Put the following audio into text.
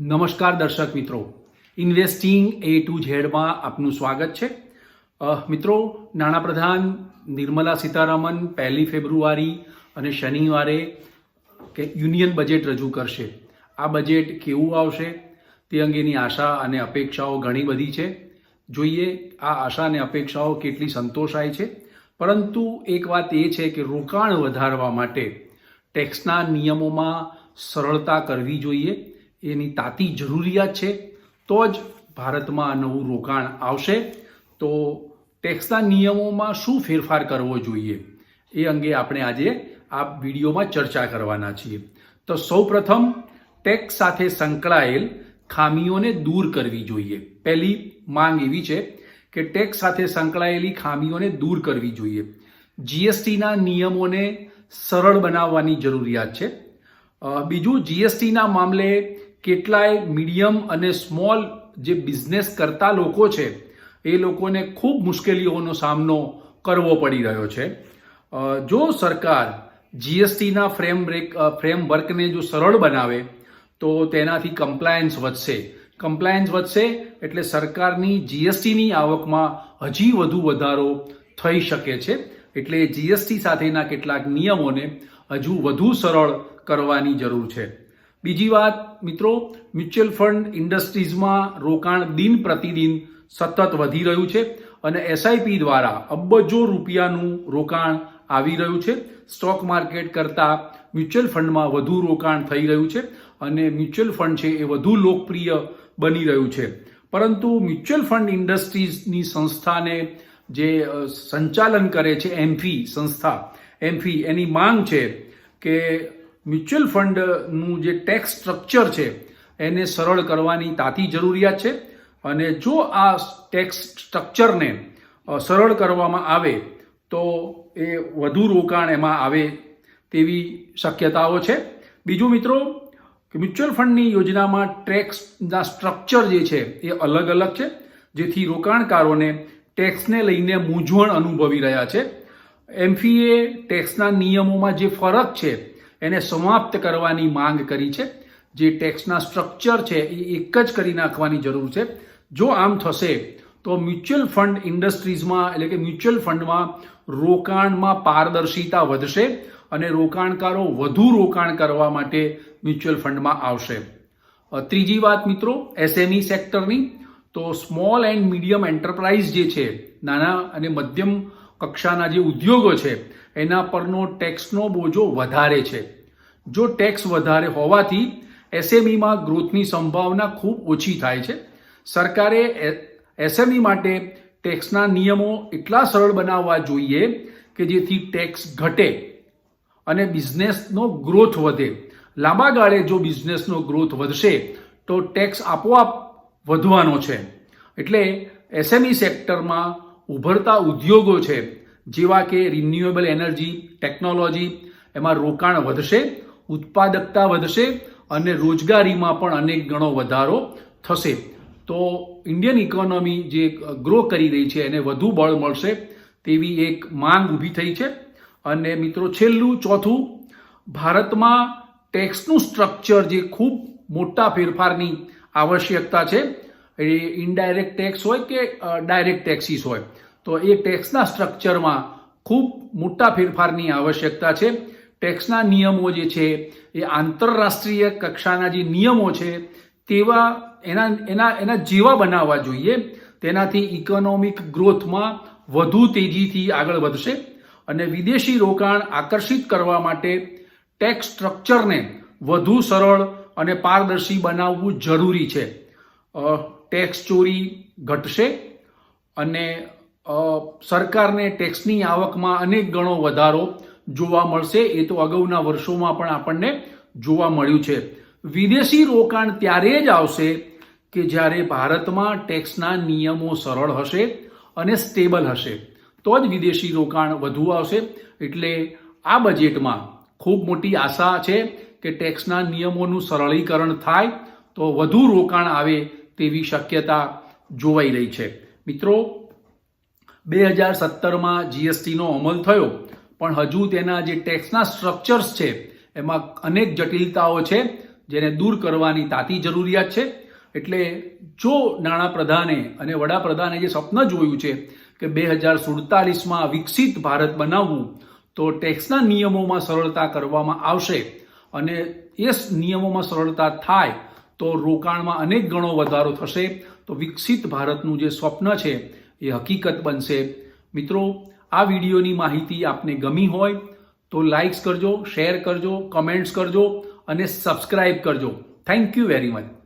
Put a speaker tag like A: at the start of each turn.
A: નમસ્કાર દર્શક મિત્રો. ઇન્વેસ્ટિંગ એ ટુ ઝેડમાં આપનું સ્વાગત છે. મિત્રો નાણાપ્રધાન નિર્મલા સીતારામન પહેલી ફેબ્રુઆરી અને શનિવારે કે યુનિયન બજેટ રજૂ કરશે. આ બજેટ કેવું આવશે તે અંગેની આશા અને અપેક્ષાઓ ઘણી બધી છે. જોઈએ આ આશા અને અપેક્ષાઓ કેટલી સંતોષાય છે. પરંતુ એક વાત એ છે કે રોકાણ વધારવા માટે ટેક્સના નિયમોમાં સરળતા કરવી જોઈએ. એની તાતી જરૂરિયાત છે, તો જ ભારતમાં નવું રોકાણ આવશે. તો ટેક્સના નિયમોમાં શું ફેરફાર કરવો જોઈએ એ અંગે આપણે આજે આ વિડીયોમાં ચર્ચા કરવાના છીએ. તો સૌપ્રથમ, ટેક્સ સાથે સંકળાયેલ ખામીઓને દૂર કરવી જોઈએ. પહેલી માંગ એવી છે કે ટેક્સ સાથે સંકળાયેલી ખામીઓને દૂર કરવી જોઈએ. જીએસટીના નિયમોને સરળ બનાવવાની જરૂરિયાત છે. બીજું, જીએસટીના મામલે કેટલાય મીડિયમ અને સ્મોલ જે બિઝનેસ કરતા લોકો છે, એ લોકોને ખૂબ મુશ્કેલીઓનો સામનો કરવો પડી રહ્યો છે. જો સરકાર જીએસટીના ફ્રેમ બ્રેક ફ્રેમવર્કને જો સરળ બનાવે, તો તેનાથી કમ્પ્લાયન્સ વધશે. કમ્પ્લાયન્સ વધશે એટલે સરકારની જીએસટીની આવકમાં હજી વધુ વધારો થઈ શકે છે. એટલે જીએસટી સાથેના કેટલાક નિયમોને હજુ વધુ સરળ કરવાની જરૂર છે. બીજી વાત, મિત્રો, મ્યુચ્યુઅલ ફંડ ઇન્ડસ્ટ્રીઝમાં રોકાણ દિન પ્રતિદિન સતત વધી રહ્યું છે અને એસઆઈપી દ્વારા અબજો રૂપિયાનું રોકાણ આવી રહ્યું છે. સ્ટોક માર્કેટ કરતાં મ્યુચ્યુઅલ ફંડમાં વધુ રોકાણ થઈ રહ્યું છે અને મ્યુચ્યુઅલ ફંડ છે એ વધુ લોકપ્રિય બની રહ્યું છે. પરંતુ મ્યુચ્યુઅલ ફંડ ઇન્ડસ્ટ્રીઝની સંસ્થાને જે સંચાલન કરે છે એમફી સંસ્થા એમફી એની માંગ છે કે મ્યુચ્યુઅલ ફંડનું જે ટેક્સ સ્ટ્રક્ચર છે, એને સરળ કરવાની તાતી જરૂરિયાત છે. અને જો આ ટેક્સ સ્ટ્રક્ચરને સરળ કરવામાં આવે, તો એ વધુ રોકાણ એમાં આવે તેવી શક્યતાઓ છે. બીજું મિત્રો, મ્યુચ્યુઅલ ફંડની યોજનામાં ટેક્સના સ્ટ્રક્ચર જે છે, એ અલગ અલગ છે, જેથી રોકાણકારોને ટેક્સને લઈને મૂંઝવણ અનુભવી રહ્યા છે. એમફીએ ટેક્સના નિયમોમાં જે ફરક છે એને સમાપ્ત કરવાની માંગ કરી છે. જે ટેક્સના સ્ટ્રક્ચર છે, એ એક જ કરી નાખવાની જરૂર છે. જો આમ થશે, તો મ્યુચ્યુઅલ ફંડ ઇન્ડસ્ટ્રીઝમાં એટલે કે મ્યુચ્યુઅલ ફંડમાં રોકાણમાં પારદર્શિતા વધશે અને રોકાણકારો વધુ રોકાણ કરવા માટે મ્યુચ્યુઅલ ફંડમાં આવશે. ત્રીજી વાત મિત્રો એસએમઈ સેક્ટરની તો સ્મોલ એન્ડ મીડિયમ એન્ટરપ્રાઇઝ જે છે, નાના અને મધ્યમ કક્ષાના જે ઉદ્યોગો છે, એના પરનો ટેક્સનો બોજો વધારે છે. જો ટેક્સ વધારે હોવાથી એસએમઈમાં ગ્રોથની સંભાવના ખૂબ ઓછી થાય છે. સરકારે એસએમઈ માટે ટેક્સના નિયમો એટલા સરળ બનાવવા જોઈએ કે જેથી ટેક્સ ઘટે અને બિઝનેસનો ગ્રોથ વધે. લાંબા ગાળે જો બિઝનેસનો ગ્રોથ વધશે, તો ટેક્સ આપોઆપ વધવાનો છે. એટલે એસએમઈ સેક્ટરમાં ઉભરતા ઉદ્યોગો છે, જેવા કે રિન્યુએબલ એનર્જી ટેકનોલોજી એમાં રોકાણ વધશે, ઉત્પાદકતા વધશે અને રોજગારીમાં પણ અનેક ગણો વધારો થશે. તો ઇન્ડિયન ઇકોનોમી જે ગ્રો કરી રહી છે, એને વધુ બળ મળશે તેવી એક માંગ ઊભી થઈ છે. અને મિત્રો, છેલ્લું, ચોથું, ભારતમાં ટેક્સનું સ્ટ્રક્ચર જે ખૂબ મોટા ફેરફારની આવશ્યકતા છે એ ઇનડાયરેક્ટ ટેક્સ હોય કે ડાયરેક્ટ ટેક્સીસ હોય? તો એ ટેક્સના સ્ટ્રક્ચરમાં ખૂબ મોટા ફેરફારની આવશ્યકતા છે. ટેક્સના નિયમો જે છે, એ આંતરરાષ્ટ્રીય કક્ષાના જે નિયમો છે, તેવા એના એના એના જેવા બનાવવા જોઈએ. તેનાથી ઇકોનોમિક ગ્રોથમાં વધુ તેજીથી આગળ વધશે અને વિદેશી રોકાણ આકર્ષિત કરવા માટે ટેક્સ સ્ટ્રક્ચરને વધુ સરળ અને પારદર્શી બનાવવું જરૂરી છે. ટેક્સ ચોરી ઘટશે અને સરકારને ટેક્સની આવકમાં અનેક ગણો વધારો જોવા મળશે. એ તો અગાઉના વર્ષોમાં પણ આપણને જોવા મળ્યું છે. વિદેશી રોકાણ ત્યારે જ આવશે કે જ્યારે ભારતમાં ટેક્સના નિયમો સરળ હશે અને સ્ટેબલ હશે. તો જ વિદેશી રોકાણ વધુ આવશે. એટલે આ બજેટમાં ખૂબ મોટી આશા છે કે ટેક્સના નિયમોનું સરળીકરણ થાય તો વધુ રોકાણ આવે તેવી શક્યતા જોવાઈ રહી છે. મિત્રો, બે હજાર સત્તરમાં જીએસટીનો અમલ થયો, પણ હજુ તેના જે ટેક્સના સ્ટ્રક્ચર્સ છે, એમાં અનેક જટિલતાઓ છે, જેને દૂર કરવાની તાતી જરૂરિયાત છે. એટલે જો નાણાપ્રધાને અને વડાપ્રધાને જે સ્વપ્ન જોયું છે કે બે હજાર સુડતાલીસમાં વિકસિત ભારત બનાવવું, તો ટેક્સના નિયમોમાં સરળતા કરવામાં આવશે. અને એ નિયમોમાં સરળતા થાય તો રોકાણમાં અનેક ગણો વધારો થશે. તો વિકસિત ભારતનું જે સ્વપ્ન છે, એ હકીકત બનશે. મિત્રો, આ વિડીયોની માહિતી આપને ગમી હોય, તો લાઇક્સ કરજો શેર કરજો કમેન્ટ્સ કરજો અને સબસ્ક્રાઇબ કરજો. Thank you very much